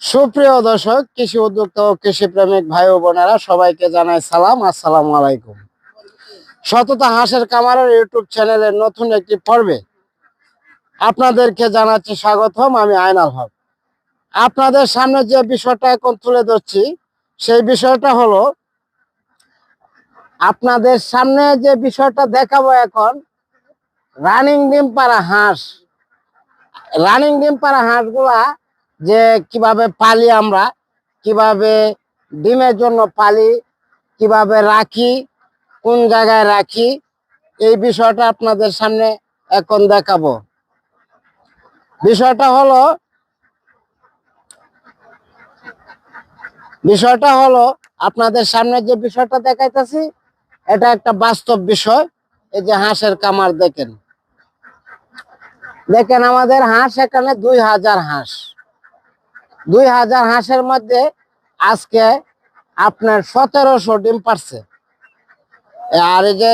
সুপ্রিয় দর্শক, কৃষি উদ্যোক্তা ও কৃষি প্রেমিক ভাই ও বোনেরা, সবাইকে জানাই সালাম, আসসালাম আলাইকুম। সততা হাঁসের কামারের ইউটিউব চ্যানেলের নতুন একটি পর্বে আপনাদেরকে জানাচ্ছি স্বাগতম, আমি আয়নাল হক। আপনাদের সামনে যে বিষয়টা এখন তুলে ধরছি, সেই বিষয়টা হলো, আপনাদের সামনে যে বিষয়টা দেখাবো এখন, রানিং ডিম পাড়া হাঁস। রানিং ডিম পাড়া হাঁসগুলা যে কীভাবে পালি আমরা, কীভাবে ডিমের জন্য পালি, কীভাবে রাখি, কোন জায়গায় রাখি, এই বিষয়টা আপনাদের সামনে এখন দেখাবো। বিষয়টা হলো বিষয়টা হলো, আপনাদের সামনে যে বিষয়টা দেখাইতেছি, এটা একটা বাস্তব বিষয়, এই যে হাঁসের কামার দেখেন। দেখেন আমাদের হাঁস এখানে দুই হাজার হাঁস। দুই হাজার হাঁসের মধ্যে আজকে আপনার সতেরোশো ডিম পারছে। আর এই যে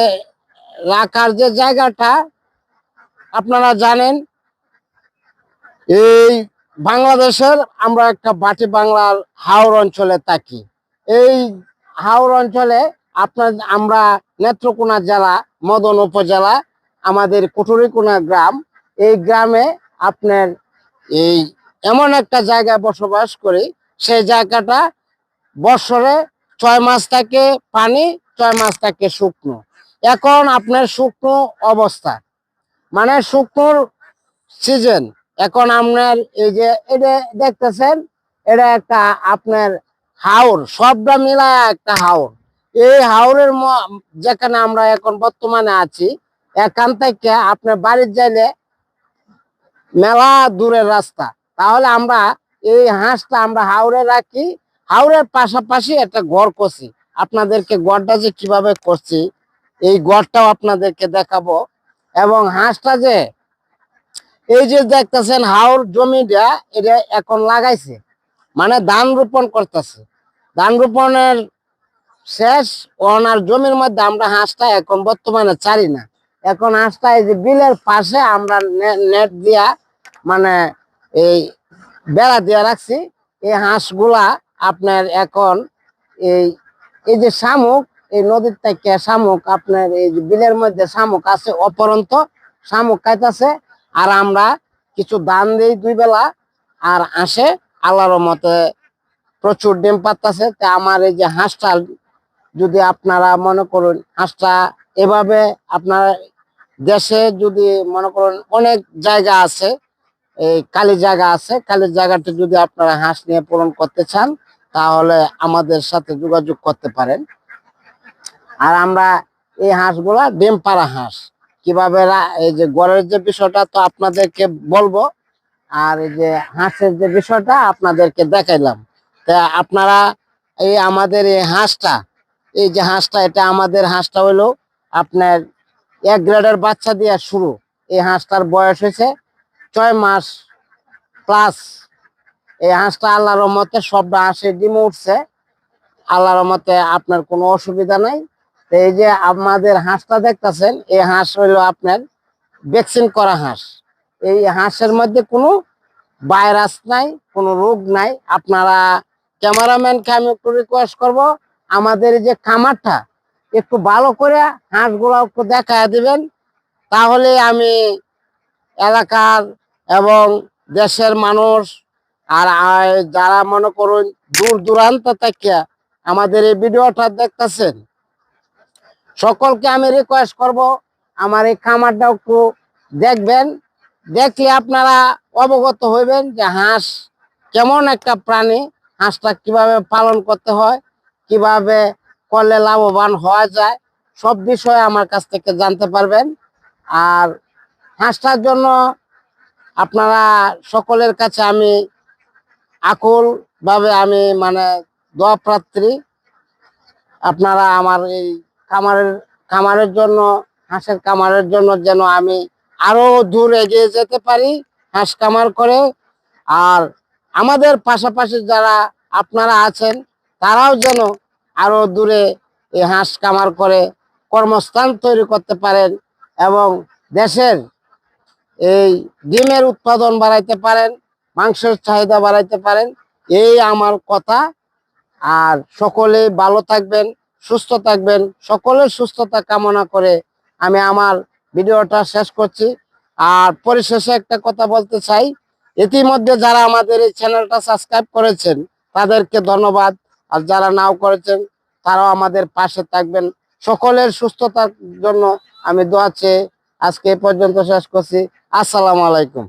রাখার যে জায়গাটা, আপনারা জানেন, এই বাংলাদেশের আমরা একটা বাটি বাংলার হাওর অঞ্চলে থাকি। এই হাওর অঞ্চলে আপনার আমরা নেত্রকোনা জেলা, মদন উপজেলা, আমাদের কুটুরিকোনা গ্রাম, এই গ্রামে আপনার এই এমন একটা জায়গায় বসবাস করি, সেই জায়গাটা বছরে ছয় মাস থাকে পানি, ছয় মাস থাকে শুকনো। এখন আপনার শুকনো অবস্থা। মানে শুকনোর সিজন এখন আপনার এই যে এটা দেখতেছেন, এটা একটা আপনার হাওর, সবটা মিলায় একটা হাওর। এই হাওরের যেখানে আমরা এখন বর্তমানে আছি, এখান থেকে আপনার বাড়ির যাইলে মেলা দূরের রাস্তা। তাহলে আমরা এই হাঁসটা আমরা হাওড়ে রাখি। হাওড়ের পাশাপাশি একটা ঘর করছি। আপনাদেরকে ঘরটা যে কীভাবে করছি, এই ঘরটাও আপনাদেরকে দেখাবো। এবং হাঁসটা যে, এই যে দেখতেছেন হাওর জমিটা, এটা এখন লাগাইছে। মানে ধান রোপণ করতেছে। ধান রোপণের শেষ ওনার জমির মধ্যে আমরা হাঁসটা এখন বর্তমানে ছাড়ি না। এখন হাঁসটা এই যে বিলের পাশে আমরা নেট দিয়া মানে এই বেড়া দিয়ে রাখছি। এই হাঁসগুলা আপনার এখন এই এই যে শামুক, এই নদীর থেকে শামুক আপনার এই বিলের মধ্যে শামুক আছে, অপরন্ত শামুক খাইতেছে। আর আমরা কিছু দান দিই দুই বেলা, আর আসে আল্লাহর মতে প্রচুর ডিম পাতাছে তা আমার এই যে হাঁসটা, যদি আপনারা মনে করুন হাঁসটা এভাবে আপনার দেশে যদি মনে করুন অনেক জায়গা আছে এই কালি জায়গা আছে। কালি জায়গাটা যদি আপনারা হাঁস নিয়ে পূরণ করতে চান, তাহলে আমাদের সাথে যোগাযোগ করতে পারেন। আর আমরা এই হাঁসগুলা ডিম পাড়া হাঁস। কীভাবে এই যে গড়ের যে বিষয়টা তো আপনাদেরকে বলব, আর এই যে হাঁসের যে বিষয়টা আপনাদেরকে দেখাইলাম। তা আপনারা এই আমাদের এই হাঁসটা, এই যে হাঁসটা, এটা আমাদের হাঁসটা হলো আপনার এক গ্রেডের বাচ্চা দিয়ে শুরু। এই হাঁসটার বয়স হয়েছে ছয় মাস প্লাস এই হাঁসটা আল্লাহর রহমতে সবটা হাঁসের ডিমে উঠছে। আল্লাহর রহমতে আপনার কোনো অসুবিধা নাই। তো এই যে আমাদের হাঁসটা দেখতেছেন, এই হাঁস হইল আপনার ভ্যাকসিন করা হাঁস। এই হাঁসের মধ্যে কোনো ভাইরাস নাই, কোনো রোগ নাই। আপনারা ক্যামেরাম্যানকে আমি একটু রিকোয়েস্ট করব, আমাদের যে খামারটা একটু ভালো করে হাঁসগুলো একটু দেখায় দিবেন। তাহলে আমি এলাকার এবং দেশের মানুষ, আর যারা মনে করুন দূর দূরান্ত থেকে আমাদের এই ভিডিওটা দেখতেছেন, সকলকে আমি রিকোয়েস্ট করব আমার এই খামারটা একটু দেখবেন। দেখলে আপনারা অবগত হইবেন যে হাঁস কেমন একটা প্রাণী, হাঁসটা কীভাবে পালন করতে হয়, কীভাবে করলে লাভবান হওয়া যায়, সব বিষয়ে আমার কাছ থেকে জানতে পারবেন। আর হাঁসটার জন্য আপনারা সকলের কাছে আমি আকুল ভাবে আমি মানে দোয়া প্রার্থী। আপনারা আমার এই খামারের খামারের জন্য, হাঁসের খামারের জন্য যেন আমি আরও দূর এগিয়ে যেতে পারি, হাঁস খামার করে। আর আমাদের পাশাপাশি যারা আপনারা আছেন, তারাও যেন আরও দূরে এই হাঁস কামার করে কর্মস্থান তৈরি করতে পারেন এবং দেশের এই ডিমের উৎপাদন বাড়াইতে পারেন, মাংসের চাহিদা বাড়াইতে পারেন, এই আমার কথা। আর সকলে ভালো থাকবেন, সুস্থ থাকবেন, সকলের সুস্থতা কামনা করে আমি আমার ভিডিওটা শেষ করছি। আর পরিশেষে একটা কথা বলতে চাই, ইতিমধ্যে যারা আমাদের এই চ্যানেলটা সাবস্ক্রাইব করেছেন, তাদেরকে ধন্যবাদ। আর যারা নাও করেছেন, তারাও আমাদের পাশে থাকবেন। সকলের সুস্থতার জন্য আমি দোয়া চেয়ে আজকে এ পর্যন্ত শেষ করছি। আসসালামু আলাইকুম।